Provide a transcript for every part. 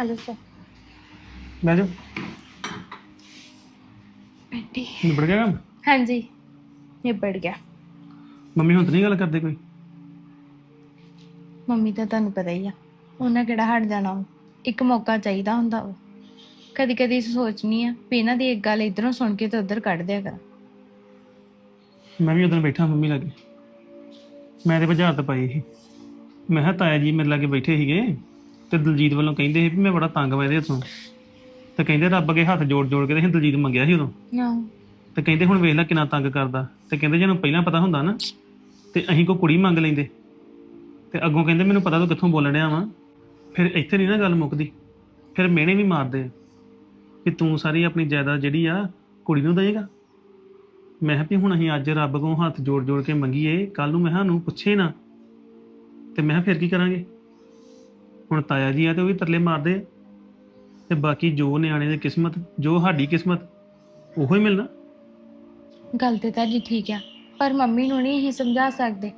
Hello sir ਲੈ ਜਾ ਬੈਠੀ। ਨਿਬੜ ਗਿਆ ਕੰਮ? ਹਾਂਜੀ ਨਿਬੜ ਗਿਆ। ਮੰਮੀ ਹੁਣ ਤਾਂ ਨਹੀਂ ਗੱਲ ਕਰਦੇ ਕੋਈ? ਮੰਮੀ ਤਾਂ ਤੁਹਾਨੂੰ ਪਤਾ ਹੀ ਆ ਉਹਨਾਂ ਕਿਹੜਾ ਹਟ ਜਾਣਾ ਵਾ। ਇੱਕ ਮੌਕਾ ਚਾਹੀਦਾ ਹੁੰਦਾ ਵਾ। ਕਦੀ ਕਦੀ ਸੋਚਣੀ ਆ ਵੀ ਇਹਨਾਂ ਦੀ ਇੱਕ ਗੱਲ ਇਧਰੋਂ ਸੁਣ ਕੇ ਤੇ ਉਧਰ ਕੱਢ ਦਿਆ ਕਰ। ਮੈਂ ਵੀ ਉਦੋਂ ਬੈਠਾ ਮੰਮੀ ਲਾਗੇ। ਮੈਂ ਤੇ ਬਾਜ਼ਾਰ ਤੇ ਪਾਈ ਸੀ। ਮੈਂ ਕਿਹਾ ਤਾਇਆ ਜੀ ਮੇਰੇ ਲਾਗੇ ਬੈਠੇ ਸੀਗੇ। ਤੇ ਦਲਜੀਤ ਵੱਲੋਂ ਕਹਿੰਦੇ ਸੀ ਵੀ ਮੈਂ ਬੜਾ ਤੰਗ ਮੈਂ ਇਹਦੇ ਹੱਥੋਂ। ਤੇ ਕਹਿੰਦੇ ਰੱਬ ਅੱਗੇ ਹੱਥ ਜੋੜ ਜੋੜ ਕੇ ਤੇ ਅਸੀਂ ਦਲਜੀਤ ਮੰਗਿਆ ਸੀ ਉਦੋਂ। ਆਹੋ। ਤੇ ਕਹਿੰਦੇ ਹੁਣ ਵੇਖ ਲੈ ਕਿੰਨਾ ਤੰਗ ਕਰਦਾ। ਤੇ ਕਹਿੰਦੇ ਜਿਹਨੂੰ ਪਹਿਲਾਂ ਪਤਾ ਹੁੰਦਾ ਨਾ ਤੇ ਅਸੀਂ ਕੋ ਕੁੜੀ ਮੰਗ ਲੈਂਦੇ। ਤੇ ਅੱਗੋਂ ਕਹਿੰਦੇ ਮੈਨੂੰ ਪਤਾ ਤੂੰ ਕਿੱਥੋਂ ਬੋਲਣ ਡਿਆ ਵਾਂ। ਫਿਰ ਇੱਥੇ ਨਹੀਂ ਨਾ ਗੱਲ ਮੁੱਕਦੀ। ਫਿਰ ਮਿਹਣੇ ਵੀ ਮਾਰਦੇ ਆ। ਕਿ ਤੂੰ ਸਾਰੀ ਆਪਣੀ ਜਾਇਦਾਦ ਜਿਹੜੀ ਆ ਕੁੜੀ ਨੂੰ ਦੇਏਗਾ। ਮੈਂ ਕਿਹਾ ਵੀ ਹੁਣ ਅਸੀਂ ਅੱਜ ਰੱਬ ਕੋਲ ਹੱਥ ਜੋੜ ਜੋੜ ਕੇ ਮੰਗੀਏ ਕੱਲ ਨੂੰ ਮੈਂ ਕਿਹਾ ਨੂੰ ਪੁੱਛੇ ਨਾ। ਤੇ ਮੈਂ ਕਿਹਾ ਫਿਰ ਕੀ ਕਰਾਂਗੇ? ਹੁਣ ਤਾਇਆ ਜੀ ਆ ਤੇ ਉਹ ਵੀ ਤਰਲੇ ਮਾਰਦੇ ਆ। ਤੇ ਬਾਕੀ ਜੋ ਨਿਆਣੇ ਦੀ ਕਿਸਮਤ, ਜੋ ਸਾਡੀ ਕਿਸਮਤ, ਉਹੋ ਹੀ ਮਿਲਣਾ। ਗੱਲ ਤੇ ਤੁਹਾਡੀ ਠੀਕ ਆ, ਪਰ ਮੰਮੀ ਨੂੰ ਨਹੀਂ ਇਹ ਸਮਝਾ ਸਕਦੇ।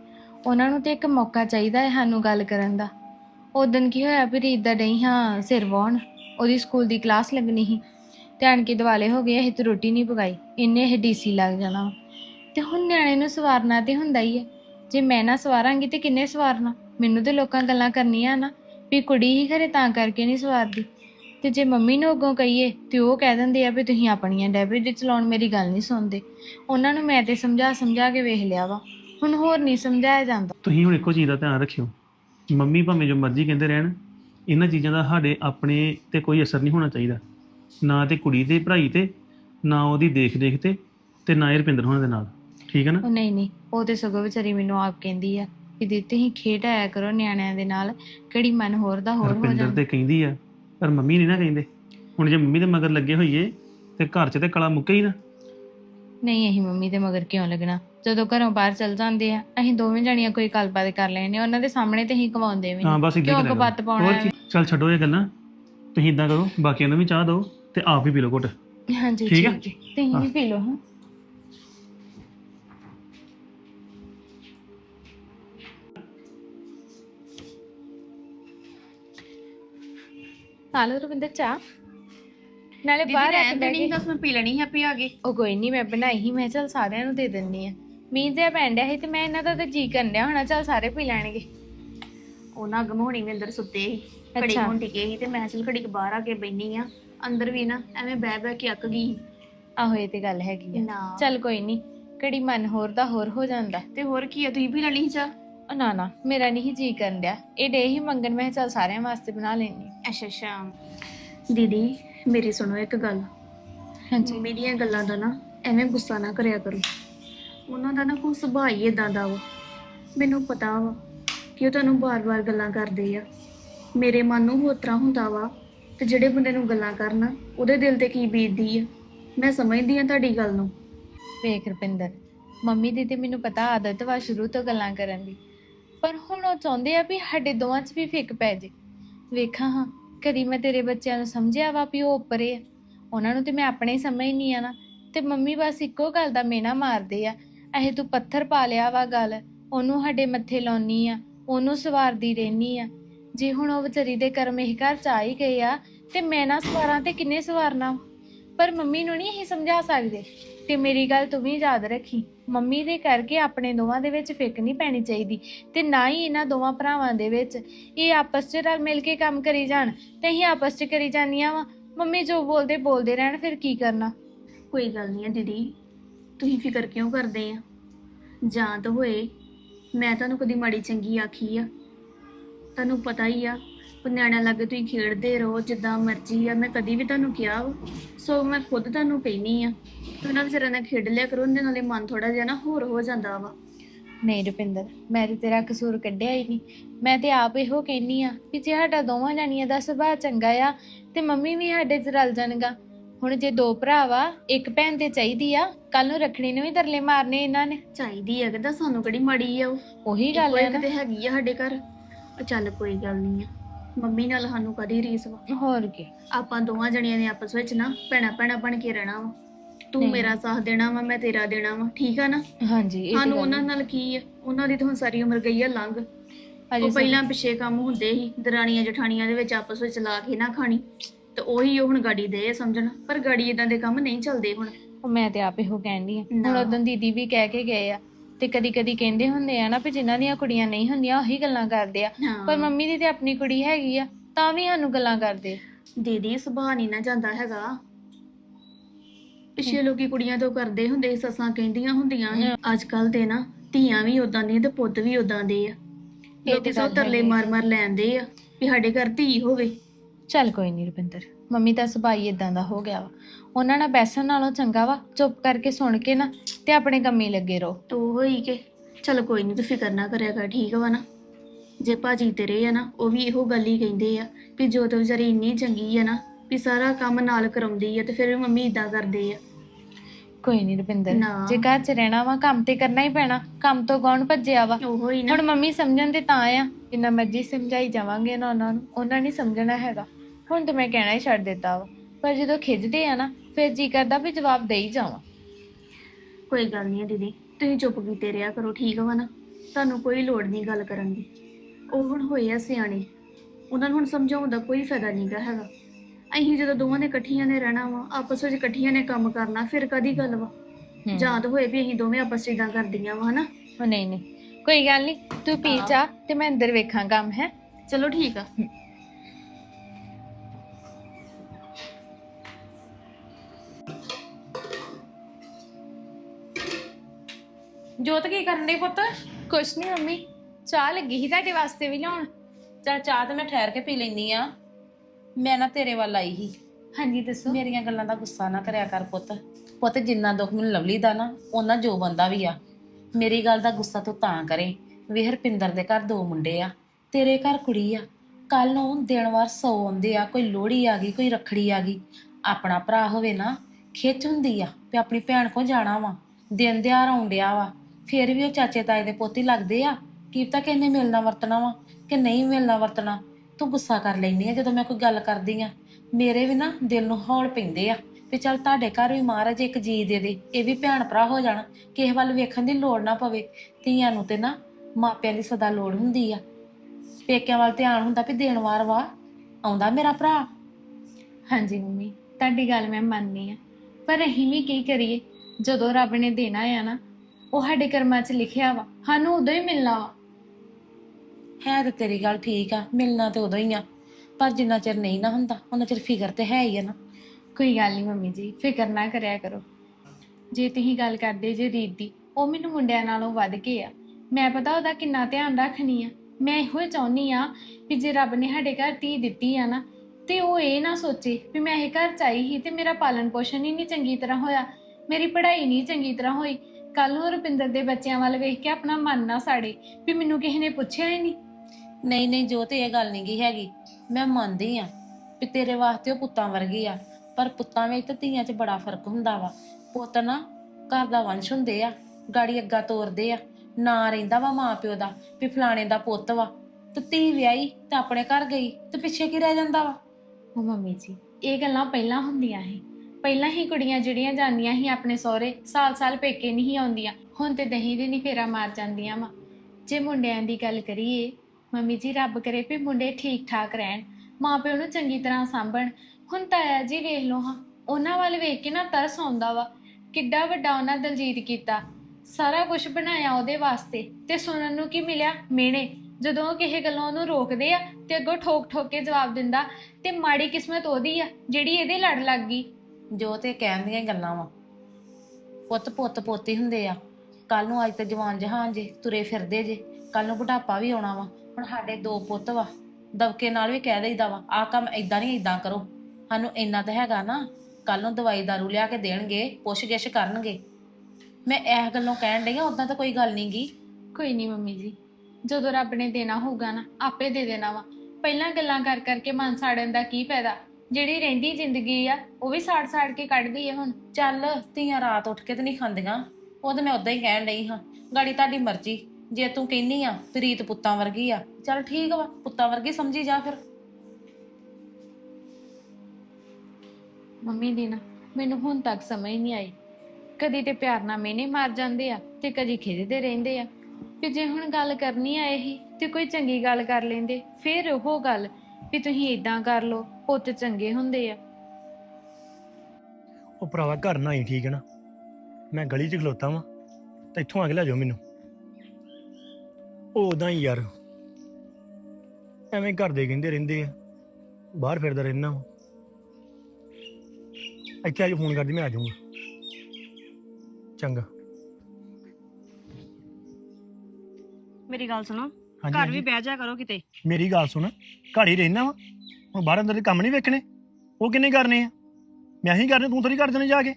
ਉਹਨਾਂ ਨੂੰ ਤੇ ਇੱਕ ਮੌਕਾ ਚਾਹੀਦਾ ਹੈ ਸਾਨੂੰ ਗੱਲ ਕਰਨ ਦਾ। ਉਦੋਂ ਕੀ ਹੋਇਆ ਵੀ ਰੀਤ ਦਾ ਡਈ ਹਾਂ ਸਿਰ ਵਾਹੁਣ। ਉਹਦੀ ਸਕੂਲ ਦੀ ਕਲਾਸ ਲੱਗਣੀ ਸੀ। ਧਿਆਨ ਕੇ ਦਿਵਾਲੇ ਹੋ ਗਏ ਇਹ ਤੇ ਰੋਟੀ ਨਹੀਂ ਪਕਾਈ। ਇੰਨੇ ਇਹ ਡੀਸੀ ਲੱਗ ਜਾਣਾ ਵਾ। ਤੇ ਹੁਣ ਨਿਆਣੇ ਨੂੰ ਸਵਾਰਨਾ ਤੇ ਹੁੰਦਾ ਹੀ ਹੈ ਜੇ ਮੈਂ ਨਾ ਸਵਾਰਾਂਗੀ ਤੇ ਕਿੰਨੇ ਸਵਾਰਨਾ? ਮੈਨੂੰ ਤੇ ਲੋਕਾਂ ਗੱਲਾਂ ਕਰਨੀਆਂ ਨਾ। ਵੀ ਕੁੜੀ ਹੀ ਘਰੇ ਤਾਂ ਕਰਕੇ ਨਹੀਂ ਸਵਾਰਦੀ। ਤੇ ਜੇ ਮੰਮੀ ਨੂੰ ਅੱਗੋਂ ਕਹੀਏ ਤੇ ਉਹ ਕਹਿ ਦਿੰਦੇ ਆ ਵੀ ਤੁਸੀਂ ਆਪਣੀਆਂ ਡੈਬਿਟ ਚਲਾਉਣ ਮੇਰੀ ਗੱਲ ਨਹੀਂ ਸੁਣਦੇ। ਉਹਨਾਂ ਨੂੰ ਮੈਂ ਤੇ ਸਮਝਾ ਸਮਝਾ ਕੇ ਵੇਖ ਲਿਆ ਵਾ। ਹੁਣ ਹੋਰ ਨਹੀਂ ਸਮਝਾਇਆ ਜਾਂਦਾ। ਤੁਸੀਂ ਹੁਣ ਇੱਕੋ ਚੀਜ਼ ਦਾ ਧਿਆਨ ਰੱਖਿਓ। ਮੰਮੀ ਭਾਵੇਂ ਜੋ ਮਰਜ਼ੀ ਕਹਿੰਦੇ ਰਹਿਣ ਇਹਨਾਂ ਚੀਜ਼ਾਂ ਦਾ ਸਾਡੇ ਆਪਣੇ ਤੇ ਕੋਈ ਅਸਰ ਨਹੀਂ ਹੋਣਾ ਚਾਹੀਦਾ। ਨਾ ਤੇ ਕੁੜੀ ਦੇ ਪੜ੍ਹਾਈ ਤੇ ਨਾ ਉਹਦੀ ਦੇਖ ਦੇਖ ਤੇ ਤੇ ਨਾ ਇਹ ਰੁਪਿੰਦਰ ਹੋਣਾ ਦੇ ਨਾਲ। ਠੀਕ ਹੈ ਨਾ? ਉਹ ਨਹੀਂ ਨਹੀਂ ਉਹ ਤੇ ਸਗੋਂ ਵਿਚਾਰੀ ਮੈਨੂੰ ਆਪ ਕਹਿੰਦੀ ਆ। ਕਿ ਦਿੱਤੇ ਹੀ ਖੇਡ ਆਇਆ ਕਰੋ ਨਿਆਣਿਆਂ ਦੇ ਨਾਲ ਕਿਹੜੀ ਮਨ ਹੋਰ ਦਾ ਹੋਰ ਹੋ ਰੁਪਿੰਦਰ ਜਾਂਦਾ ਤੇ ਕਹਿੰਦੀ ਆ ਪਰ ਮੰਮੀ ਨਹੀਂ ਨਾ ਕਹਿੰਦੇ। ਹੁਣ ਜੇ ਮੰਮੀ ਦੇ ਮਗਰ ਲੱਗੇ ਹੋਈਏ ਤੇ ਘਰ 'ਚ ਤੇ ਕਲਾ ਮੁੱਕੇ ਹੀ ਨਾ। ਨਹੀਂ ਅਸੀਂ ਮੰਮੀ ਦੇ ਮਗਰ ਕਿਉਂ ਲੱਗਣਾ? ਜਦੋਂ ਘਰੋਂ ਬਾਹਰ ਚਲ ਜਾਂਦੇ ਆ ਅਸੀਂ ਦੋਵੇਂ ਜਣੀਆਂ ਕੋਈ ਗੱਲਬਾਤ ਕਰ ਲੈਣੇ ਉਹਨਾਂ ਦੇ ਸਾਹਮਣੇ ਤੇ ਅਸੀਂ ਕਵਾਉਂਦੇ ਵੀ ਹਾਂ ਬਸ ਇਦਾਂ ਕਿਉਂ ਕਰੋ। ਪਾਉਣਾ ਐਵੇਂ? ਚੱਲ ਛੱਡੋ ਇਹ ਗੱਲਾਂ। ਤੁਸੀਂ ਇਦਾਂ ਕਰੋ ਬਾਕੀਆਂ ਨੂੰ ਵੀ ਚਾਹ ਦਿਓ ਤੇ ਆਪ ਵੀ ਪੀ ਲਓ ਘੁੱਟ। ਹਾਂਜੀ ਠੀਕ? ਹੈ। ਤੁਸੀਂ ਵੀ ਪੀ ਲਓ ਹਾਂ। ਹਾਲੋ ਰਵਿੰਦਰ ਚਾਹ। ਨਾਲੇ ਬਾਹਰ ਆ ਕੇ ਬਹਿ ਗਏ ਦੱਸ ਮੈਂ ਪੀ ਲੈਣੀ ਹੈਪੀ ਆ ਗਈ। ਉਹ ਕੋਈ ਨਹੀਂ ਮੈਂ ਬਣਾਈ ਸੀ ਮੈਂ ਚਲ ਸਾਰਿਆਂ ਨੂੰ ਦੇ ਦਿੰਨੀ ਆ। ਮੀਂਹ ਜਿਹਾ ਪੈਣ ਡਿਆ ਸੀ ਤੇ ਮੈਂ ਇਹਨਾਂ ਦਾ ਤਾਂ ਜੀ ਕਰਨ ਡਿਆ ਹੋਣਾ ਚਲ ਸਾਰੇ ਪੀ ਲੈਣਗੇ। ਉਹ ਨਾ ਅਗਮ ਹੋਣੀ ਵੀ ਅੰਦਰ ਸੁੱਤੇ ਸੀ ਘੜੀ। ਹੁਣ ਟਿਕੇ ਸੀ ਤੇ ਮੈਂ ਚਲ ਘੜੀ ਕੁ ਬਾਹਰ ਆ ਕੇ ਬੈਣੀ ਆ। ਅੰਦਰ ਵੀ ਨਾ ਐਵੇਂ ਬਹਿ ਬਹਿ ਕੇ ਅੱਕ ਗਈ। ਆਹੋ ਇਹ ਤੇ ਗੱਲ ਹੈਗੀ ਆ। ਚਲ ਕੋਈ ਨਹੀਂ ਕੜੀ ਮਨ ਹੋਰ ਦਾ ਹੋਰ ਹੋ ਜਾਂਦਾ। ਤੇ ਹੋਰ ਕੀ ਆ ਤੁਸੀਂ ਵੀ ਲੈਣੀ ਚਾਹ? ਉਹ ਨਾ ਨਾ ਮੇਰਾ ਨਹੀਂ ਜੀ ਕਰਨ ਡਿਆ। ਇਹ ਡੇ ਹੀ ਮੰਗਣ ਮੈਂ ਚਲ ਸਾਰਿਆਂ ਵਾਸਤੇ ਬਣਾ ਲੈਣੀ ਅੱਛਾ ਅੱਛਾ। ਦੀਦੀ ਮੇਰੀ ਸੁਣੋ ਇੱਕ ਗੱਲ। ਹਾਂਜੀ। ਮੰਮੀ ਦੀਆਂ ਗੱਲਾਂ ਦਾ ਨਾ ਐਵੇਂ ਗੁੱਸਾ ਨਾ ਕਰਿਆ ਕਰੋ। ਉਹਨਾਂ ਦਾ ਨਾ ਕੋਈ ਸੁਭਾਅ ਹੀ ਇਦਾਂ ਦਾ ਵਾ। ਮੈਨੂੰ ਪਤਾ ਵਾ ਕਿ ਉਹ ਤੁਹਾਨੂੰ ਬਾਰ-ਬਾਰ ਗੱਲਾਂ ਕਰਦੇ ਆ। ਮੇਰੇ ਮਨ ਨੂੰ ਹੋਰ ਤਰ੍ਹਾਂ ਹੁੰਦਾ ਵਾ ਤੇ ਜਿਹੜੇ ਬੰਦੇ ਨੂੰ ਗੱਲਾਂ ਕਰਨ ਉਹਦੇ ਦਿਲ ਤੇ ਕੀ ਬੀਤਦੀ ਆ। ਮੈਂ ਸਮਝਦੀ ਆ ਤੁਹਾਡੀ ਗੱਲ ਨੂੰ। ਵੇਖ ਰੁਪਿੰਦਰ ਮੰਮੀ ਦੀ ਤੇ ਮੈਨੂੰ ਪਤਾ ਆਦਤ ਵਾ ਸ਼ੁਰੂ ਤੋਂ ਗੱਲਾਂ ਕਰਨ ਦੀ। ਪਰ ਹੁਣ ਉਹ ਚਾਹੁੰਦੇ ਆ ਵੀ ਸਾਡੇ ਦੋਵਾਂ 'ਚ ਵੀ ਫਿੱਕ ਪੈ ਜੇ। ਵੇਖਾਂ ਹਾਂ, ਕਦੀ ਮੈਂ ਤੇਰੇ ਬੱਚਿਆਂ ਨੂੰ ਸਮਝਿਆ ਵਾ ਵੀ ਉਹ ਉੱਪਰੇ ਆ। ਉਹਨਾਂ ਨੂੰ ਤੇ ਮੈਂ ਆਪਣੇ ਹੀ ਸਮਝਣੀ ਆ ਨਾ। ਤੇ ਮੰਮੀ ਬਸ ਇੱਕੋ ਗੱਲ ਦਾ ਮੇਨਾ ਮਾਰਦੇ ਆ। ਇਹ ਤੂੰ ਪੱਥਰ ਪਾ ਲਿਆ ਵਾ ਗੱਲ, ਉਹਨੂੰ ਸਾਡੇ ਮੱਥੇ ਲਾਉਣੀ ਆ, ਉਹਨੂੰ ਸਵਾਰਦੀ ਰਹਿਨੀ ਆ। ਜੇ ਹੁਣ ਉਹ ਵਿਚਾਰੀ ਦੇ ਕਰਮ ਇਹ ਘਰ ਚ ਆ ਹੀ ਗਏ ਆ, ਤੇ ਮੈਂ ਨਾ ਸਵਾਰਾਂ ਤੇ ਕਿੰਨੇ ਸਵਾਰਨਾ ਪਰ ਮੰਮੀ ਨੂੰ ਨਹੀਂ ਇਹ ਸਮਝਾ ਸਕਦੇ। ਤੇ ਮੇਰੀ ਗੱਲ ਤੂੰ ਵੀ ਯਾਦ ਰੱਖੀ। ਮੰਮੀ ਦੇ ਕਰਕੇ ਆਪਣੇ ਦੋਵਾਂ ਦੇ ਵਿੱਚ ਫਿੱਕ ਨਹੀਂ ਪੈਣੀ ਚਾਹੀਦੀ ਤੇ ਨਾ ਹੀ ਇਹਨਾਂ ਦੋਵਾਂ ਭਰਾਵਾਂ ਦੇ ਵਿੱਚ। ਇਹ ਆਪਸ 'ਚ ਰਲ ਮਿਲ ਕੇ ਕੰਮ ਕਰੀ ਜਾਣ ਤੇ ਅਸੀਂ ਆਪਸ 'ਚ ਕਰੀ ਜਾਂਦੀਆਂ ਵਾ। ਮੰਮੀ ਜੋ ਬੋਲਦੇ ਬੋਲਦੇ ਰਹਿਣ, ਫਿਰ ਕੀ ਕਰਨਾ? ਕੋਈ ਗੱਲ ਨਹੀਂ ਆ ਦੀਦੀ, ਤੁਸੀਂ ਫਿਕਰ ਕਿਉਂ ਕਰਦੇ ਆ? ਜਾਂ ਤਾਂ ਹੋਏ, ਮੈਂ ਤੁਹਾਨੂੰ ਕਦੀ ਮਾੜੀ ਚੰਗੀ ਆਖੀ ਆ। ਤੁਹਾਨੂੰ ਪਤਾ ਹੀ ਆ ਨਿਆਣਿਆਂ ਲੱਗੇ ਤੁਸੀਂ ਖੇਡਦੇ ਰਹੋ ਜਿੱਦਾਂ ਮਰਜ਼ੀ ਆ। ਮੈਂ ਕਦੀ ਵੀ ਤੁਹਾਨੂੰ ਕਿਹਾ ਵਾ। ਸੋ ਮੈਂ ਖੁਦ ਤੁਹਾਨੂੰ ਕਹਿਨੀ ਆ ਤੇ ਉਹਨਾਂ ਵਿਚਾਰਿਆਂ ਨਾਲ ਖੇਡ ਲਿਆ ਕਰੋ ਉਹਦੇ ਨਾਲੇ ਮਨ ਥੋੜਾ ਜਿਹਾ ਨਾ ਹੋਰ ਹੋ ਜਾਂਦਾ ਵਾ। ਨਹੀਂ ਰੁਪਿੰਦਰ ਮੈਂ ਤੇ ਤੇਰਾ ਕਸੂਰ ਕੱਢਿਆ ਹੀ ਨਹੀਂ। ਮੈਂ ਤੇ ਆਪ ਇਹੋ ਕਹਿਨੀ ਆ ਕਿ ਜੇ ਸਾਡਾ ਦੋਵਾਂ ਜਾਣੀਆਂ ਦਾ ਸੁਭਾਅ ਚੰਗਾ ਆ ਤੇ ਮੰਮੀ ਵੀ ਸਾਡੇ 'ਚ ਰਲ ਜਾਣਗਾ। ਹੁਣ ਜੇ ਦੋ ਭਰਾ ਵਾ ਇੱਕ ਭੈਣ ਤੇ ਚਾਹੀਦੀ ਆ ਕੱਲ ਨੂੰ ਰੱਖੜੀ ਨੂੰ ਵੀ ਤਰਲੇ ਮਾਰਨੇ ਇਹਨਾਂ ਨੇ। ਚਾਹੀਦੀ ਆ ਕਿ ਸਾਨੂੰ ਕਿਹੜੀ ਮਾੜੀ ਆ ਉਹ? ਉਹੀ ਗੱਲ ਹੈ ਇੱਕੋ ਨਾ। ਇੱਕ ਤੇ ਹੈਗੀ ਆ ਸਾਡੇ ਘਰ। ਉਹ ਚੱਲ ਕੋਈ ਗੱਲ ਨਹੀਂ ਆ। ਮੰਮੀ ਨਾਲ ਸਾਨੂੰ ਕਦੀ ਰੀਸ ਵਾ ਹੋਰ ਕੀ। ਆਪਾਂ ਦੋਵਾਂ ਜਣੀਆਂ ਨੇ ਆਪਸ ਵਿੱਚ ਨਾ ਭੈਣਾ ਭੈਣਾ ਬਣ ਕੇ ਰਹਿਣਾ ਵਾ। ਤੂੰ ਨਹੀਂ। ਮੇਰਾ ਸਾਥ ਦੇਣਾ ਵਾ ਮੈਂ ਤੇਰਾ ਦੇਣਾ ਵਾ ਠੀਕ ਆ ਨਾ? ਹਾਂਜੀ ਇਹ ਸਾਨੂੰ ਉਹਨਾਂ ਨਾਲ ਕੀ ਆ? ਉਹਨਾਂ ਦੀ ਤਾਂ ਹੁਣ ਸਾਰੀ ਉਮਰ ਗਈ ਆ ਲੰਘ। ਉਹ ਪਹਿਲਾਂ ਪਿੱਛੇ ਕੰਮ ਹੁੰਦੇ ਸੀ ਦਰਾਣੀਆਂ ਜਠਾਣੀਆਂ ਦੇ ਵਿੱਚ ਆਪਸ ਵਿੱਚ ਲਾ ਕੇ ਨਾ ਖਾਣੀ। ਤੇ ਉਹੀ ਉਹ ਹੁਣ ਗਾੜੀ ਦੇ ਆ ਸਮਝਣ। ਪਰ ਗਾੜੀ ਇਦਾਂ ਦੇ ਕੰਮ ਨਹੀਂ ਚੱਲਦੇ ਹੁਣ। ਮੈਂ ਤੇ ਆਪ ਇਹੋ ਕਹਿੰਦੀ ਆ। ਹੁਣ ਨਾ। ਉਦੋਂ ਦੀਦੀ ਵੀ ਕਹਿ ਕੇ ਗਏ ਆ ਤੇ ਕਦੀ ਕਦੀ ਕਹਿੰਦੇ ਹੁੰਦੇ ਆ ਨਾ ਵੀ ਜਿਨ੍ਹਾਂ ਦੀਆਂ ਕੁੜੀਆਂ ਨਹੀਂ ਹੁੰਦੀਆਂ ਉਹੀ ਗੱਲਾਂ ਕਰਦੇ ਆ। ਹਾਂ। ਪਰ ਮੰਮੀ ਦੀ ਤੇ ਆਪਣੀ ਕੁੜੀ ਹੈਗੀ ਆ ਤਾਂ ਵੀ ਸਾਨੂੰ ਗੱਲਾਂ ਕਰਦੇ। ਦੀਦੀ ਸੁਭਾਅ ਨਹੀਂ ਨਾ ਜਾਂਦਾ ਹੈਗਾ। ਪਿੱਛੇ ਲੋਕੀ ਕੁੜੀਆਂ ਤੋਂ ਕਰਦੇ ਹੁੰਦੇ ਸੀ, ਸੱਸਾਂ ਕਹਿੰਦੀਆਂ ਹੁੰਦੀਆਂ ਸੀ। ਅੱਜ ਕੱਲ ਦੇ ਨਾ ਧੀਆਂ ਵੀ ਉਦਾਂ ਦੀਆਂ ਤੇ ਪੁੱਤ ਵੀ ਉਦਾਂ ਦੇ ਆ। ਤੇ ਲੋਕੀ ਸੋ ਗੱਲ ਤਰਲੇ ਹੈਗੀ। ਮਾਰ ਮਾਰ ਲੈਂਦੇ ਆ ਵੀ ਸਾਡੇ ਘਰ ਧੀ ਹੋਵੇ। ਚੱਲ ਕੋਈ ਨਹੀਂ ਰੁਪਿੰਦਰ ਮੰਮੀ ਦਾ ਸੁਭਾਅ ਹੀ ਇਦਾਂ ਦਾ ਹੋ ਗਿਆ ਵਾ। ਉਹਨਾਂ ਨਾਲ ਬੈਸਣ ਨਾਲੋਂ ਚੰਗਾ ਵਾ ਚੁੱਪ ਕਰਕੇ ਸੁਣ ਕੇ ਨਾ ਤੇ ਆਪਣੇ ਕੰਮੀ ਲੱਗੇ ਰਹੋ। ਤੋ ਹੋਈ ਕਿ ਚਲ ਕੋਈ ਨਹੀਂ ਤੂੰ ਫਿਕਰ ਨਾ ਕਰਿਆ ਕਰ ਠੀਕ ਵਾ ਨਾ? ਜੇ ਭਾਜੀ ਤੇਰੇ ਆ ਨਾ ਉਹ ਵੀ ਇਹੋ ਗੱਲ ਹੀ ਕਹਿੰਦੇ ਆ ਵੀ ਜੋਤ ਵਿਚਾਰੀ ਇੰਨੀ ਚੰਗੀ ਆ ਨਾ ਵੀ ਸਾਰਾ ਕੰਮ ਨਾਲ ਕਰਾਉਂਦੀ ਆ ਤੇ ਫਿਰ ਵੀ ਮੰਮੀ ਇਦਾਂ ਕਰਦੇ ਆ। ਕੋਈ ਨਹੀਂ ਰੁਪਿੰਦਰ ਨਾ। ਜੇ ਘਰ 'ਚ ਰਹਿਣਾ ਵਾ ਕੰਮ ਤੇ ਕਰਨਾ ਹੀ ਪੈਣਾ ਕੰਮ ਤੋਂ ਕੌਣ ਭੱਜਿਆ ਵਾ? ਉਹੋ ਹੀ ਨਾ। ਹੁਣ ਮੰਮੀ ਸਮਝਣ ਤੇ ਤਾਂ ਆ ਜਿੰਨਾ ਮਰਜ਼ੀ ਸਮਝਾਈ ਜਾਵਾਂਗੇ ਨਾ ਉਹਨਾਂ ਨੂੰ ਉਹਨਾਂ ਨਹੀਂ ਸਮਝਣਾ ਹੈਗਾ। ਹੁਣ ਤੇ ਮੈਂ ਕਹਿਣਾ ਹੀ ਛੱਡ ਦਿੱਤਾ ਵਾ। ਪਰ ਜਦੋਂ ਖਿੱਚਦੇ ਆ ਨਾ ਫਿਰ ਜੀ ਕਰਦਾ ਵੀ ਜਵਾਬ ਦੇ ਹੀ ਜਾਵਾਂ। ਕੋਈ ਗੱਲ ਨਹੀਂ ਦੀਦੀ ਤੁਸੀਂ ਚੁੱਪ ਕੀਤੇ ਰਿਹਾ ਕਰੋ ਠੀਕ ਵਾ ਨਾ? ਤੁਹਾਨੂੰ ਕੋਈ ਲੋੜ ਨਹੀਂ ਗੱਲ ਕਰਨ ਦੀ। ਉਹ ਹੁਣ ਹੋਏ ਆ ਸਿਆਣੇ। ਉਹਨਾਂ ਨੂੰ ਹੁਣ ਸਮਝਾਉਣ ਦਾ ਕੋਈ ਫਾਇਦਾ ਨਹੀਂਗਾ ਹੈਗਾ। ਅਸੀਂ ਜਦੋਂ ਦੋਵਾਂ ਨੇ ਇਕੱਠੀਆਂ ਨੇ ਰਹਿਣਾ ਵਾ ਆਪਸ ਵਿੱਚ ਇਕੱਠੀਆਂ ਨੇ ਕੰਮ ਕਰਨਾ ਫਿਰ ਕਦੀ ਗੱਲ ਵਾ? ਹਮ। ਯਾਦ ਹੋਏ ਵੀ ਅਸੀਂ ਦੋਵੇਂ ਆਪਸ ਵਿੱਚ ਇਦਾਂ ਕਰਦੀਆਂ ਵਾ ਹਨਾ? ਉਹ ਨਹੀਂ ਨਹੀਂ। ਕੋਈ ਗੱਲ ਨਹੀਂ ਤੂੰ ਪੀ ਹਾਂ। ਚਾ ਤੇ ਮੈਂ ਅੰਦਰ ਵੇਖਾਂ ਕੰਮ ਹੈ? ਚਲੋ ਠੀਕ ਆ। ਜੋਤ ਕੀ ਕਰਨ ਡਈ ਪੁੱਤ? ਕੁਛ ਨਹੀਂ ਮੰਮੀ ਚਾਹ ਲੱਗੀ ਸੀ ਤੁਹਾਡੇ ਵਾਸਤੇ ਵੀ ਲਿਆਉਣ। ਚਲ ਚਾਹ ਤੇ ਮੈਂ ਠਹਿਰ ਕੇ ਪੀ ਲੈਨੀ ਆ। ਮੈਂ ਨਾ ਤੇਰੇ ਵੱਲ ਆਈ ਸੀ। ਹਾਂਜੀ ਦੱਸੋ। ਮੇਰੀਆਂ ਗੱਲਾਂ ਦਾ ਗੁੱਸਾ ਨਾ ਕਰਿਆ ਕਰ ਪੁੱਤ। ਪੁੱਤ ਜਿੰਨਾ ਦੁੱਖ ਮੈਨੂੰ ਲਵਲੀ ਦਾ ਨਾ ਉਹਨਾਂ ਜੋ ਬੰਦਾ ਵੀ ਆ। ਮੇਰੀ ਗੱਲ ਦਾ ਗੁੱਸਾ ਤੂੰ ਤਾਂ ਕਰੇ। ਵੀ ਹਰਪਿੰਦਰ ਦੇ ਘਰ ਦੋ ਮੁੰਡੇ ਆ। ਤੇਰੇ ਘਰ ਕੁੜੀ ਆ। ਕੱਲ ਨੂੰ ਦਿਨ ਵਾਰ ਸੌ ਆਉਂਦੇ ਆ ਕੋਈ ਲੋਹੜੀ ਆ ਗਈ ਕੋਈ ਰੱਖੜੀ ਆ ਗਈ। ਆਪਣਾ ਭਰਾ ਹੋਵੇ ਨਾ ਖਿੱਚ ਹੁੰਦੀ ਆ ਵੀ ਆਪਣੀ ਭੈਣ ਕੋ ਜਾਣਾ ਵਾ। ਦਿਨ ਦਿਹਾੜ ਆਉਂਦਿਆ ਵਾ। ਫੇਰ ਵੀ ਉਹ ਚਾਚੇ ਤਾਏ ਦੇ ਪੋਤੀ ਲੱਗਦੇ ਆ। ਕੀ ਪਤਾ ਕਿੰਨੇ ਮਿਲਣਾ ਵਰਤਣਾ ਵਾ ਕਿ ਨਹੀਂ ਮਿਲਣਾ ਵਰਤਣਾ? ਤੂੰ ਗੁੱਸਾ ਕਰ ਲੈਂਦੀ ਆ ਜਦੋਂ ਮੈਂ ਕੋਈ ਗੱਲ ਕਰਦੀ ਆ। ਮੇਰੇ ਵੀ ਨਾ ਦਿਲ ਨੂੰ ਹੌਲ ਪੈਂਦੇ ਆ ਵੀ ਚੱਲ ਤੁਹਾਡੇ ਘਰ ਵੀ ਮਹਾਰਾਜ ਇੱਕ ਜੀ ਦੇ ਦੇ, ਇਹ ਵੀ ਭੈਣ ਭਰਾ ਹੋ ਜਾਣ, ਕਿਸੇ ਵੱਲ ਵੇਖਣ ਦੀ ਲੋੜ ਨਾ ਪਵੇ। ਧੀਆਂ ਨੂੰ ਤੇ ਨਾ ਮਾਪਿਆਂ ਦੀ ਸਦਾ ਲੋੜ ਹੁੰਦੀ ਆ। ਪੇਕਿਆਂ ਵੱਲ ਧਿਆਨ ਹੁੰਦਾ ਵੀ ਦੇਣ ਵਾਰ ਵਾ ਆਉਂਦਾ ਮੇਰਾ ਭਰਾ। ਹਾਂਜੀ ਮੰਮੀ, ਤੁਹਾਡੀ ਗੱਲ ਮੈਂ ਮੰਨਦੀ ਆ। ਪਰ ਅਸੀਂ ਵੀ ਕੀ ਕਰੀਏ? ਜਦੋਂ ਰੱਬ ਨੇ ਦੇਣਾ ਆ ਨਾ ਉਹ ਸਾਡੇ ਕਰਮਾਂ 'ਚ ਲਿਖਿਆ ਵਾ। ਸਾਨੂੰ ਉਦੋਂ ਹੀ ਮਿਲਣਾ ਵਾ। ਹੈ ਤੇ ਤੇਰੀ ਗੱਲ ਠੀਕ ਆ ਮਿਲਣਾ ਤੇ ਉਦੋਂ ਹੀ ਆ। ਪਰ ਜਿੰਨਾ ਚਿਰ ਨਹੀਂ ਨਾ ਹੁੰਦਾ ਉਹਨਾਂ ਚਿਰ ਫਿਕਰ ਤੇ ਹੈ ਹੀ ਆ ਨਾ। ਕੋਈ ਗੱਲ ਨਹੀਂ ਮੰਮੀ ਜੀ ਫਿਕਰ ਨਾ ਕਰਿਆ ਕਰੋ। ਜੇ ਤੁਸੀਂ ਗੱਲ ਕਰਦੇ ਜੇ ਰੀਤ ਦੀ ਉਹ ਮੈਨੂੰ ਮੁੰਡਿਆਂ ਨਾਲੋਂ ਵੱਧ ਕੇ ਆ। ਮੈਂ ਪਤਾ ਉਹਦਾ ਕਿੰਨਾ ਧਿਆਨ ਰੱਖਣੀ ਆ। ਮੈਂ ਇਹੋ ਚਾਹੁੰਨੀ ਆ ਵੀ ਜੇ ਰੱਬ ਨੇ ਸਾਡੇ ਘਰ ਧੀ ਦਿੱਤੀ ਆ ਨਾ ਤੇ ਉਹ ਇਹ ਨਾ ਸੋਚੇ ਵੀ ਮੈਂ ਇਹ ਘਰ ਚ ਆਈ ਸੀ ਤੇ ਮੇਰਾ ਪਾਲਣ ਪੋਸ਼ਣ ਹੀ ਨਹੀਂ ਚੰਗੀ ਤਰ੍ਹਾਂ ਹੋਇਆ। ਮੇਰੀ ਪੜ੍ਹਾਈ ਨਹੀਂ ਚੰਗੀ ਤਰ੍ਹਾਂ ਹੋਈ। ਕੱਲ ਨੂੰ ਰੁਪਿੰਦਰ ਦੇ ਬੱਚਿਆਂ ਵੱਲ ਵੇਖ ਕੇ ਆਪਣਾ ਮਨ ਨਾ ਸਾੜੇ ਵੀ ਮੈਨੂੰ ਕਿਸੇ ਨੇ ਪੁੱਛਿਆ ਹੀ ਨਹੀਂ। ਨਹੀਂ ਨਹੀਂ ਜੋ ਤੇ ਇਹ ਗੱਲ ਨਹੀਂ ਗੀ ਹੈਗੀ ਮੈਂ ਮੰਨਦੀ ਆ ਵੀ ਤੇਰੇ ਵਾਸਤੇ ਉਹ ਪੁੱਤਾਂ ਵਰਗੀ ਆ ਪਰ ਪੁੱਤਾਂ ਵਿੱਚ ਤੇ ਧੀਆਂ 'ਚ ਬੜਾ ਫ਼ਰਕ ਹੁੰਦਾ ਵਾ। ਪੁੱਤ ਨਾ ਘਰ ਦਾ ਵੰਸ਼ ਹੁੰਦੇ ਆ ਗਾੜੀ ਅੱਗਾ ਤੋਰਦੇ ਆ ਨਾ ਰਹਿੰਦਾ ਵਾ ਮਾਂ ਪਿਓ ਦਾ ਵੀ ਫਲਾਣੇ ਦਾ ਪੁੱਤ ਵਾ। ਤੇ ਧੀ ਵਿਆਹੀ ਤੇ ਆਪਣੇ ਘਰ ਗਈ ਤੇ ਪਿੱਛੇ ਕੀ ਰਹਿ ਜਾਂਦਾ ਵਾ? ਉਹ ਮੰਮੀ ਜੀ ਇਹ ਗੱਲਾਂ ਪਹਿਲਾਂ ਹੁੰਦੀਆਂ ਸੀ। ਪਹਿਲਾਂ ਹੀ ਕੁੜੀਆਂ ਜਿਹੜੀਆਂ ਜਾਂਦੀਆਂ ਸੀ ਆਪਣੇ ਸਹੁਰੇ, ਸਾਲ-ਸਾਲ ਪੇਕੇ ਨਹੀਂ ਆਉਂਦੀਆਂ। ਹੁਣ ਤੇ ਦਹੀਂ ਦੇ ਨਹੀਂ ਫੇਰਾ ਮਾਰ ਜਾਂਦੀਆਂ ਵਾ। ਜੇ ਮੁੰਡਿਆਂ ਦੀ ਗੱਲ ਕਰੀਏ, ਮੰਮੀ ਜੀ ਰੱਬ ਕਰੇ ਵੀ ਮੁੰਡੇ ਠੀਕ ਠਾਕ ਰਹਿਣ, ਮਾਪਿਓ ਨੂੰ ਚੰਗੀ ਤਰ੍ਹਾਂ ਸਾਂਭਣ। ਹੁਣ ਤਾਇਆ ਜੀ ਵੇਖ ਲੋ ਹਾਂ, ਉਹਨਾਂ ਵੱਲ ਵੇਖ ਕੇ ਨਾ ਤਰਸ ਆਉਂਦਾ ਵਾ। ਕਿੱਡਾ ਵੱਡਾ ਉਹਨਾਂ ਦਲਜੀਤ ਕੀਤਾ। ਸਾਰਾ ਕੁਝ ਬਣਾਇਆ ਉਹਦੇ ਵਾਸਤੇ। ਤੇ ਸੁਣਨ ਨੂੰ ਕੀ ਮਿਲਿਆ? ਮਿਹਣੇ। ਜਦੋਂ ਉਹ ਕਿਸੇ ਗੱਲੋਂ ਉਹਨੂੰ ਰੋਕਦੇ ਆ, ਤੇ ਅੱਗੋਂ ਠੋਕ ਠੋਕ ਕੇ ਜਵਾਬ ਦਿੰਦਾ, ਤੇ ਮਾੜੀ ਕਿਸਮਤ ਉਹਦੀ ਆ, ਜਿਹੜੀ ਇਹਦੇ ਲੜ ਲੱਗ ਗਈ। ਜੋ ਤੇ ਕਹਿਣ ਦੀਆਂ ਹੀ ਗੱਲਾਂ ਵਾ। ਪੁੱਤ ਪੁੱਤ ਪੋਤੀ ਹੁੰਦੇ ਆ। ਕੱਲ ਨੂੰ ਅੱਜ ਤੇ ਜਵਾਨ ਜਹਾਨ ਜੇ, ਤੁਰੇ ਫਿਰਦੇ ਜੇ। ਕੱਲ ਨੂੰ ਬੁਢਾਪਾ ਵੀ ਆਉਣਾ ਵਾ। ਹੁਣ ਸਾਡੇ ਦੋ ਪੁੱਤ ਵਾ। ਦਬਕੇ ਨਾਲ ਵੀ ਕਹਿ ਦਈਦਾ ਵਾ, ਆਹ ਕੰਮ ਇਦਾਂ ਨਹੀਂ ਇਦਾਂ ਕਰੋ। ਸਾਨੂੰ ਇੰਨਾ ਤਾਂ ਹੈਗਾ ਨਾ ਕੱਲ ਨੂੰ ਦਵਾਈ ਦਾਰੂ ਲਿਆ ਕੇ ਦੇਣਗੇ ਪੁੱਛ ਗਿੱਛ ਕਰਨਗੇ। ਮੈਂ ਇਹ ਗੱਲੋਂ ਕਹਿਣ ਡਈ ਆ ਉਦਾਂ ਤਾਂ ਕੋਈ ਗੱਲ ਨਹੀਂ ਗੀ ਕੋਈ ਨਹੀਂ ਮੰਮੀ ਜੀ, ਜਦੋਂ ਰੱਬ ਨੇ ਦੇਣਾ ਹੋਊਗਾ ਨਾ, ਆਪੇ ਦੇ ਦੇਣਾ ਵਾ। ਪਹਿਲਾਂ ਗੱਲਾਂ ਕਰ ਕਰਕੇ ਮਨ ਸਾੜਨ ਦਾ ਕੀ ਫਾਇਦਾ? ਜਿਹੜੀ ਰਹਿੰਦੀ ਜ਼ਿੰਦਗੀ ਆ ਉਹ ਵੀ ਸਾੜ ਸਾੜ ਕੇ ਕੱਢਦੀ ਹੈ ਹੁਣ। ਚੱਲ ਧੀਆਂ ਰਾਤ ਉੱਠ ਕੇ ਤੇ ਨਹੀਂ ਖਾਂਦੀਆਂ। ਉਹ ਤਾਂ ਮੈਂ ਉਦਾਂ ਹੀ ਕਹਿਣ ਡਈ ਹਾਂ ਗਾੜੀ ਤੁਹਾਡੀ ਮਰਜ਼ੀ ਜੇ ਤੂੰ ਕਹਿੰਨੀ ਆ ਪ੍ਰੀਤ ਪੁੱਤਾਂ ਵਰਗੀ ਆ। ਚੱਲ ਠੀਕ ਵਾ ਪੁੱਤਾਂ ਵਰਗੀ ਸਮਝੀ ਜਾ ਫਿਰ। ਮੰਮੀ ਦੀ ਨਾ ਮੈਨੂੰ ਹੁਣ ਤੱਕ ਸਮਝ ਨਹੀਂ ਆਈ। ਕਦੀ ਤੇ ਪਿਆਰ ਨਾਲ ਮੈਨੇ ਮਾਰ ਜਾਂਦੇ ਆ ਤੇ ਕਦੀ ਖਿੱਚਦੇ ਰਹਿੰਦੇ ਆ। ਕਿ ਜੇ ਹੁਣ ਗੱਲ ਕਰਨੀ ਆ ਇਹੀ ਤੇ ਕੋਈ ਚੰਗੀ ਗੱਲ ਕਰ ਲੈਂਦੇ ਫਿਰ ਉਹ ਗੱਲ। ਵੀ ਤੁਸੀਂ ਇਦਾਂ ਕਰ ਲਓ ਪੁੱਤ ਚੰਗੇ ਹੁੰਦੇ ਆ। ਉਹ ਭਰਾਵਾ ਘਰ ਨਾ ਹੀ ਠੀਕ ਹੈ ਨਾ। ਮੈਂ ਗਲੀ 'ਚ ਖਲੋਤਾ ਵਾਂ ਤੇ ਇੱਥੋਂ ਆ ਕੇ ਲੈ ਜਾਓ ਮੈਨੂੰ। ਉਹ ਉਦਾਂ ਹੀ ਯਾਰ ਐਵੇਂ ਘਰ ਦੇ ਕਹਿੰਦੇ ਰਹਿੰਦੇ ਆ ਬਾਹਰ ਫਿਰਦਾ ਰਹਿਣਾ ਵਾਂ। ਇੱਥੇ ਅੱਜ ਫੋਨ ਕਰਦੀ ਮੈਂ ਆ ਜਾਊਂਗਾ। ਚੰਗਾ। ਮੇਰੀ ਗੱਲ ਸੁਣੋ। ਹਾਂਜੀ ਘਰ ਵੀ ਹਾਂਜੀ। ਬਹਿ ਜਾ ਕਰੋ ਕਿਤੇ। ਮੇਰੀ ਗੱਲ ਸੁਣ ਘਰ ਹੀ ਰਹਿਣਾ ਵਾ। ਹੁਣ ਬਾਹਰ ਅੰਦਰ ਦੇ ਕੰਮ ਨਹੀਂ ਵੇਖਣੇ। ਉਹ ਕਿੰਨੇ ਕਰਨੇ ਆ? ਮੈਂ ਹੀ ਕਰਨੇ ਤੂੰ ਥੋੜੀ ਕਰ ਦੇਣੇ ਜਾ ਕੇ।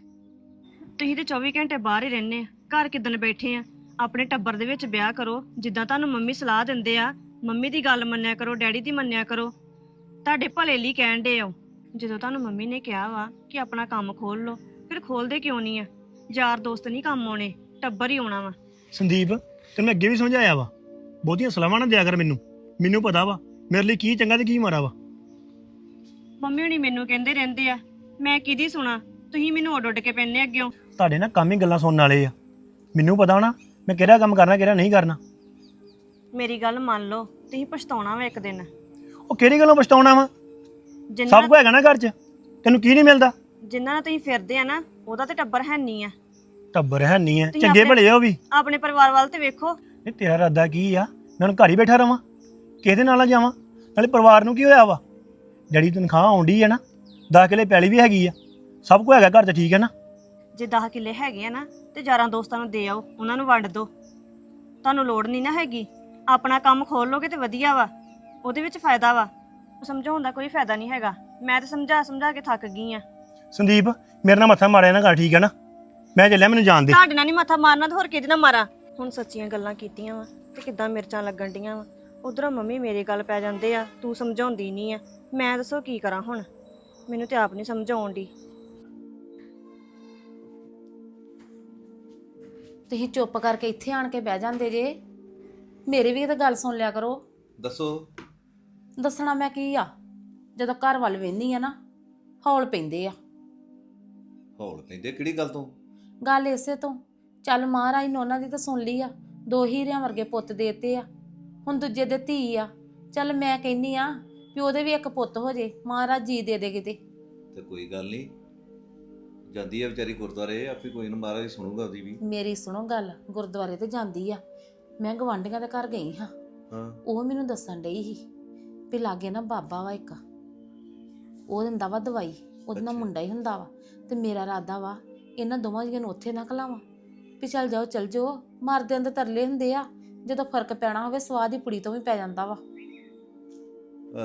ਤੁਸੀਂ ਤੇ 24 ਘੰਟੇ ਬਾਹਰ ਹੀ ਰਹਿੰਦੇ ਆ। ਘਰ ਕਿਦਨ ਬੈਠੇ ਆ? ਆਪਣੇ ਟੱਬਰ ਦੇ ਵਿੱਚ ਵਿਆਹ ਕਰੋ। ਜਿੱਦਾਂ ਤੁਹਾਨੂੰ ਮੰਮੀ ਸਲਾਹ ਦਿੰਦੇ ਆ ਮੰਮੀ ਦੀ ਗੱਲ ਮੰਨਿਆ ਕਰੋ ਡੈਡੀ ਦੀ ਮੰਨਿਆ ਕਰੋ। ਤੁਹਾਡੇ ਭਲੇ ਲਈ ਕਹਿਣ ਦੇ ਆ ਉਹ। ਜਦੋਂ ਤੁਹਾਨੂੰ ਮੰਮੀ ਨੇ ਕਿਹਾ ਵਾ ਕਿ ਆਪਣਾ ਕੰਮ ਖੋਲ ਲਓ ਫਿਰ ਖੋਲਦੇ ਕਿਉਂ ਨਹੀਂ ਆ? ਯਾਰ ਦੋਸਤ ਨਹੀਂ ਕੰਮ ਆਉਣੇ ਟੱਬਰ ਹੀ ਆਉਣਾ ਵਾ। ਸੰਦੀਪ ਤੈਨੂੰ ਮੈਂ ਅੱਗੇ ਵੀ ਸਮਝਾਇਆ ਵਾ। ਬਹੁਤੀਆਂ ਸਲਾਹਾਂ ਨਾ ਦਿਆ ਕਰ ਮੈਨੂੰ। ਮੈਨੂੰ ਪਤਾ ਵਾ ਮੇਰੇ ਲਈ ਕੀ ਚੰਗਾ ਤੇ ਕੀ ਮਾੜਾ ਵਾ। ਮੰਮੀ ਹੁਣੀ ਮੈਨੂੰ ਕਹਿੰਦੇ ਰਹਿੰਦੇ ਆ ਮੈਂ ਕਿਹਦੀ ਸੁਣਾ ਤੁਸੀਂ ਮੈਨੂੰ ਉੱਡ ਉੱਡ ਕੇ ਪੈਣੇ ਅੱਗਿਓ। ਤੁਹਾਡੇ ਨਾ ਕੰਮ ਹੀ ਗੱਲਾਂ ਸੁਣਨ ਵਾਲੇ ਆ। ਮੈਨੂੰ ਪਤਾ ਹੋਣਾ ਮੈਂ ਕਿਹੜਾ ਕੰਮ ਕਰਨਾ ਕਿਹੜਾ ਨਹੀਂ ਕਰਨਾ। ਮੇਰੀ ਗੱਲ ਮੰਨ ਲਓ ਤੁਸੀਂ ਪਛਤਾਉਣਾ ਵਾ ਇੱਕ ਦਿਨ। ਉਹ ਕਿਹੜੀ ਗੱਲੋਂ ਪਛਤਾਉਣਾ ਵਾ? ਜਿੰਨਾ ਸਭ ਕੁਝ ਹੈਗਾ ਨਾ ਘਰ 'ਚ ਤੈਨੂੰ ਕੀ ਨਹੀਂ ਮਿਲਦਾ? ਜਿੰਨਾ ਨਾਲ ਤੁਸੀਂ ਫਿਰਦੇ ਆ ਨਾ ਉਹਦਾ ਤੇ ਟੱਬਰ ਹੈ ਨਹੀਂ ਆ। ਟੱਬਰ ਹੈ ਨਹੀਂ ਹੈ ਚੰਗੇ ਆਪਣੇ- ਭਲੇ ਆ ਉਹ ਵੀ। ਆਪਣੇ ਪਰਿਵਾਰ ਵੱਲ ਤੇ ਵੇਖੋ ਇਹ ਤੇਰਾ ਇਰਾਦਾ ਕੀ ਆ? ਮੈਂ ਹੁਣ ਘਰ ਹੀ ਬੈਠਾ ਰਵਾਂ। ਕਿਹਦੇ ਨਾਲ ਜਾਵਾਂ? ਨਾਲੇ ਪਰਿਵਾਰ ਨੂੰ ਕੀ ਹੋਇਆ ਵਾ? ਡੈਡੀ ਤਨਖਾਹ ਆਉਂਦੀ ਹੈ ਨਾ 10 ਕਿਲੇ ਪੈਲੀ ਵੀ ਹੈਗੀ ਆ। ਸਭ ਕੁਝ ਹੈਗਾ ਘਰ 'ਚ ਠੀਕ ਹੈ ਨਾ? ਜੇ 10 ਕਿੱਲੇ ਹੈਗੇ ਆ ਨਾ ਤੇ ਯਾਰਾਂ ਦੋਸਤਾਂ ਨੂੰ ਦੇ ਆਓ ਉਹਨਾਂ ਨੂੰ ਵੰਡ ਦਿਓ। ਤੁਹਾਨੂੰ ਲੋੜ ਨਹੀਂ ਨਾ ਹੈਗੀ। ਆਪਣਾ ਕੰਮ ਖੋਲ ਲੋਗੇ ਤੇ ਵਧੀਆ ਵਾ। ਉਹਦੇ ਵਿੱਚ ਫਾਇਦਾ ਵਾ। ਸਮਝਾਉਣ ਦਾ ਕੋਈ ਫਾਇਦਾ ਨਹੀਂ ਹੈਗਾ। ਮੈਂ ਤਾਂ ਸਮਝਾ ਸਮਝਾ ਕੇ ਥੱਕ ਗਈ ਆ। ਸੰਦੀਪ ਮੇਰੇ ਨਾਲ ਮੱਥਾ ਮਾਰਿਆ ਨਾ ਘਰ ਠੀਕ ਹੈ ਨਾ? ਮੈਂ ਚੱਲਿਆ ਮੈਨੂੰ ਜਾਣ ਦੇ। ਤੁਹਾਡੇ ਨਾਲ ਨਹੀਂ ਮੱਥਾ ਮਾਰਨਾ ਤੇ ਹੋਰ ਕਿਹਦੇ ਨਾਲ ਮਾਰਾਂ? ਹੁਣ ਸੱਚੀਆਂ ਗੱਲਾਂ ਕੀਤੀਆਂ ਵਾ ਤੇ ਕਿੱਦਾਂ ਮਿਰਚਾਂ ਲੱਗਣ ਡੀਆਂ ਵਾ। ਉਧਰੋਂ ਮੰਮੀ ਮੇਰੇ ਗੱਲ ਪੈ ਜਾਂਦੇ ਆ ਤੂੰ ਸਮਝਾਉਂਦੀ ਨਹੀਂ ਆ। ਮੈਂ ਦੱਸੋ ਕੀ ਕਰਾਂ ਹੁਣ? ਮੈਨੂੰ ਤੇ ਆਪ ਨਹੀਂ ਸਮਝਾਉਣ ਦੀ ਤੁਸੀਂ ਚੁੱਪ ਕਰਕੇ ਇੱਥੇ ਆਣ ਕੇ ਬਹਿ ਜਾਂਦੇ ਜੇ। ਮੇਰੀ ਵੀ ਤਾਂ ਗੱਲ ਸੁਣ ਲਿਆ ਕਰੋ। ਦੱਸੋ। ਦੱਸਣਾ ਮੈਂ ਕੀ ਆ? ਜਦੋਂ ਘਰ ਵੱਲ ਵੇਂਦੀ ਆ ਨਾ ਹੌਲ ਪੈਂਦੇ ਆ। ਹੌਲ ਪੈਂਦੇ ਕਿਹੜੀ ਗੱਲ ਤੋਂ? ਗੱਲ ਇਸੇ ਤੋਂ। ਚੱਲ ਮਹਾਰਾਜ ਨੇ ਉਹਨਾਂ ਦੀ ਤਾਂ ਸੁਣ ਲਈ ਆ ਦੋ ਹੀਰਿਆਂ ਵਰਗੇ ਪੁੱਤ ਦੇਤੇ ਆ। ਹੁਣ ਦੂਜੇ ਦੇ ਧੀ ਆ। ਚੱਲ ਮੈਂ ਕਹਿੰਨੀ ਆ ਵੀ ਉਹਦੇ ਵੀ ਇੱਕ ਪੁੱਤ ਹੋ ਜੇ ਮਹਾਰਾਜ ਜੀ ਦੇ ਦੇ ਕਿਤੇ। ਤੇ ਕੋਈ ਗੱਲ ਨਹੀਂ। ਜਾਂਦੀ ਆ ਵਿਚਾਰੀ ਗੁਰਦੁਆਰੇ ਆਪੇ ਕੋਈ ਨਾ ਮਹਾਰਾਜ ਸੁਣੂਗਾ ਉਹਦੀ ਵੀ। ਮੇਰੀ ਸੁਣੋ ਗੱਲ ਗੁਰਦੁਆਰੇ ਤੇ ਜਾਂਦੀ ਆ। ਮੈਂ ਗਵਾਂਢੀਆਂ ਦੇ ਘਰ ਗਈ ਹਾਂ। ਹਾਂ। ਉਹ ਮੈਨੂੰ ਦੱਸਣ ਡਈ ਸੀ ਵੀ ਲਾਗੇ ਨਾ ਬਾਬਾ ਵਾ ਇੱਕ। ਉਹ ਦਿੰਦਾ ਵਾ ਦਵਾਈ ਉਹਦੇ ਨਾਲ। ਮੁੰਡਾ ਹੀ ਹੁੰਦਾ ਵਾ। ਤੇ ਮੇਰਾ ਇਰਾਦਾ ਵਾ ਇਹਨਾਂ ਦੋਵਾਂ ਜੀਆਂ ਨੂੰ ਉੱਥੇ ਨਾ ਖਲਾਵਾਂ। ਵੀ ਚੱਲ ਜਾਓ ਚੱਲ ਜਾਓ। ਮਰਦਿਆਂ ਦੇ ਤਰਲੇ ਹੁੰਦੇ ਆ। ਜਦੋਂ ਫ਼ਰਕ ਪੈਣਾ ਹੋਵੇ ਸਵਾਦ ਹੀ ਪੁੜੀ ਤੋਂ ਵੀ ਪੈ ਜਾਂਦਾ ਵਾ।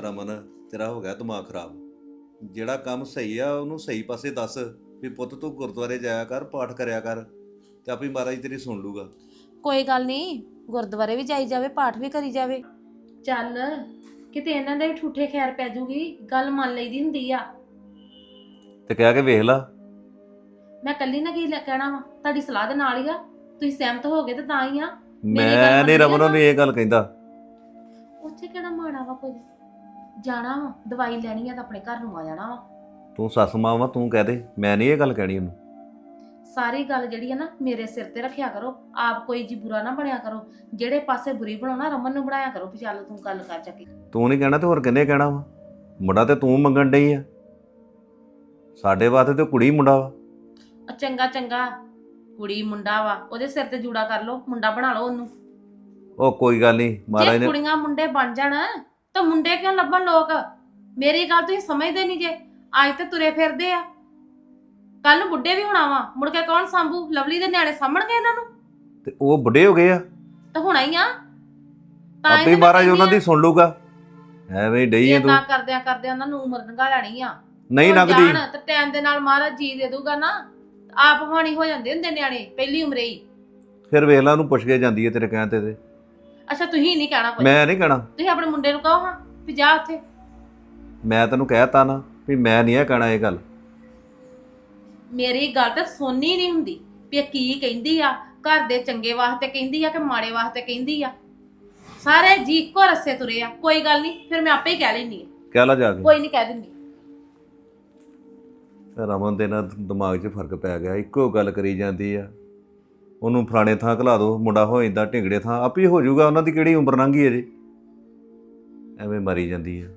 ਰਮਨ ਤੇਰਾ ਹੋ ਗਿਆ ਦਿਮਾਗ ਖਰਾਬ। ਜਿਹੜਾ ਕੰਮ ਸਹੀ ਆ ਉਹਨੂੰ ਸਹੀ ਪਾਸੇ ਦੱਸ। ਵੀ ਪੁੱਤ ਤੂੰ ਗੁਰਦੁਆਰੇ ਜਾਇਆ ਕਰ ਪਾਠ ਕਰਿਆ ਕਰ। ਤੇ ਆਪੇ ਮਹਾਰਾਜ ਤੇਰੀ ਸੁਣ ਲੂਗਾ। ਕੋਈ ਗੱਲ ਨਹੀਂ। ਗੁਰਦੁਆਰੇ ਵੀ ਜਾਈ ਜਾਵੇ ਪਾਠ ਵੀ ਕਰੀ ਜਾਵੇ। ਚੱਲ ਕਿਤੇ ਇਹਨਾਂ ਦੇ ਵੀ ਠੂਠੇ ਖੈਰ ਪੈ ਜੂਗੀ। ਗੱਲ ਮੰਨ ਲਈਦੀ ਹੁੰਦੀ ਆ। ਤੇ ਕਹਿ ਕੇ ਵੇਖ ਲਾ। ਮੈਂ ਕੱਲੀ ਨਾ ਕੀ ਲੈ- ਕਹਿਣਾ ਵਾ? ਤੁਹਾਡੀ ਸਲਾਹ ਦੇ ਨਾਲ ਹੀ ਆ। ਤੁਸੀਂ ਸਹਿਮਤ ਹੋ ਗਏ ਤੇ ਤਾਂ ਹੀ ਆ। ਮੇਰੀ ਗੱਲ ਮੈਂ ਨਹੀਂ ਰਮਨ ਨੂੰ। ਨਾ? ਇਹ ਗੱਲ ਕਹਿੰਦਾ। ਉੱਥੇ ਕਿਹੜਾ ਮਾੜਾ ਵਾ ਕੁਝ ਜਾਣਾ ਵਾ ਦਵਾਈ ਲੈਣੀ ਆ ਤਾਂ ਆਪਣੇ ਘਰ ਨੂੰ ਆ ਜਾਣਾ ਵਾ। ਤੂੰ ਸੱਸ ਮਾਂ ਵਾ ਤੂੰ ਕਹਿ ਦੇ। ਮੈਂ ਨਹੀਂ ਇਹ ਗੱਲ ਕਹਿਣੀ ਉਹਨੂੰ। ਸਾਰੀ ਗੱਲ ਜਿਹੜੀ ਆ ਨਾ ਮੇਰੇ ਸਿਰ ਤੇ ਰੱਖਿਆ ਕਰੋ। ਆਪ ਕੋਈ ਜੀ ਬੁਰਾ ਨਾ ਬਣਿਆ ਕਰੋ। ਜਿਹੜੇ ਪਾਸੇ ਬੁਰੀ ਬਣਾਉਣਾ ਰਮਨ ਨੂੰ ਬਣਾਇਆ ਕਰੋ ਵੀ ਚੱਲ ਤੂੰ ਗੱਲ ਕਰ ਚੱਕੀ ਤੂੰ ਨਹੀਂ ਕਹਿਣਾ ਤੇ ਹੋਰ ਕਿੰਨੇ ਕਹਿਣਾ ਵਾ? ਮੁੰਡਾ ਤੇ ਤੂੰ ਮੰਗਣ ਡਈ ਆ। ਸਾਡੇ ਵਾਸਤੇ ਤੇ ਕੁੜੀ ਮੁੰਡਾ ਵਾ। ਚੰਗਾ ਚੰਗਾ ਕੁੜੀ ਮੁੰਡਾ ਵਾ ਉਹਦੇ ਸਿਰ ਤੇ ਜੂੜਾ ਕਰ ਲਓ ਮੁੰਡਾ ਬਣਾ ਲਓ ਉਹਨੂੰ। ਉਹ ਕੋਈ ਗੱਲ ਨਹੀਂ ਮਹਾਰਾਜ ਜੇ ਨੇ ਕੁੜੀਆਂ ਮੁੰਡੇ ਬਣ ਜਾਣ ਤਾਂ ਮੁੰਡੇ ਕਿਉਂ ਲੱਭਣ ਲੋਕ? ਮੇਰੀ ਗੱਲ ਤੁਸੀਂ ਸਮਝਦੇ ਨਹੀਂ ਜੇ ਅੱਜ ਤੇ ਤੁਰੇ ਫਿਰਦੇ ਆ। ਕੱਲ ਨੂੰ ਬੁੱਢੇ ਵੀ ਹੋਣਾ ਵਾ ਮੁੜ ਕੇ ਕੌਣ ਸੰਭੂ? ਲਵਲੀ ਦੇ ਨਿਆਣੇ ਸਾਂਭਣਗੇ ਇਹਨਾਂ ਨੂੰ? ਤੇ ਉਹ ਬੁੱਢੇ ਹੋ ਗਏ ਆ। ਤਾਂ ਹੋਣਾ ਹੀ ਆ। ਤਾਂ ਆਪੇ ਮਹਾਰਾਜ ਉਹਨਾਂ ਦੀ ਸੁਣ ਲੂਗਾ ਐਵੇਂ ਡਈ ਐ ਤੂੰ। ਤਾਂ ਕਰਦਿਆਂ ਕਰਦਿਆਂ ਉਹਨਾਂ ਨੂੰ ਉਮਰ ਲੰਘਾ ਲੈਣੀ ਆ। ਨਹੀਂ ਉਹ ਜਾਣ ਤੇ ਟਾਈਮ ਦੇ ਨਾਲ ਮਹਾਰਾਜ ਜੀ ਦੇ ਦੂਗਾ ਨਾ। ਆਪ ਹਾਣੀ ਹੋ ਜਾਂਦੇ ਹੁੰਦੇ ਨਿਆਣੇ ਪਹਿਲੀ ਉਮਰੇ ਹੀ। ਫਿਰ ਵੇਖ ਲਾ ਉਹਨੂੰ ਪੁੱਛ ਕੇ ਜਾਂਦੀ ਐ ਤੇਰੇ ਕਹਿਣ ਤੇ ਤੇ। ਅੱਛਾ ਤੁਸੀਂ ਨਹੀਂ ਕਹਿਣਾ ਕੁਝ ਮੈਂ ਨਹੀਂ ਕਹਿਣਾ। ਤੁਸੀਂ ਆਪਣੇ ਮੁੰਡੇ ਨੂੰ ਕਹੋ ਹਾਂ ਵੀ ਜਾ ਉੱਥੇ। ਮੈਂ ਤੈਨੂੰ ਕਹਿਤਾ ਨਾ ਵੀ ਮੈਂ ਨਹੀਂ ਇਹ ਕਹਿਣਾ ਇਹ ਗੱਲ। ਮੇਰੀ ਗੱਲ ਤਾਂ ਸੁਣਨੀ ਨਹੀਂ ਹੁੰਦੀ ਵੀ ਇਹ ਕੀ ਕਹਿੰਦੀ ਆ ਘਰ ਦੇ ਚੰਗੇ ਵਾਸਤੇ ਕਹਿੰਦੀ ਆ ਕਿ ਮਾੜੇ ਵਾਸਤੇ ਕਹਿੰਦੀ ਆ। ਸਾਰੇ ਜੀ ਇੱਕੋ ਰਸੇ ਤੁਰੇ ਆ ਕੋਈ ਗੱਲ ਨਹੀਂ ਫਿਰ ਮੈਂ ਆਪੇ ਹੀ ਕਹਿ ਲੈਣੀ ਆ। ਕਹਿ ਲਾ ਜਾ ਕੇ। ਕੋਈ ਨਹੀਂ ਕਹਿ ਦਿੰਦੀ। ਤਾਂ ਰਮਨ ਦੇ ਨਾਲ ਦਿਮਾਗ 'ਚ ਫ਼ਰਕ ਪੈ ਗਿਆ, ਇੱਕੋ ਗੱਲ ਕਰੀ ਜਾਂਦੀ ਆ। ਉਹਨੂੰ ਫਲਾਣੇ ਥਾਂ ਘਲਾ ਦਿਓ ਮੁੰਡਾ ਹੋ ਜਾਂਦਾ ਢਿੰਗੜੇ ਥਾਂ, ਆਪੇ ਹੋ ਜਾਊਗਾ, ਉਹਨਾਂ ਦੀ ਕਿਹੜੀ ਉਮਰ ਲੰਘੀ ਹੈ ਜੀ। ਐਵੇਂ ਮਰੀ ਜਾਂਦੀ ਆ।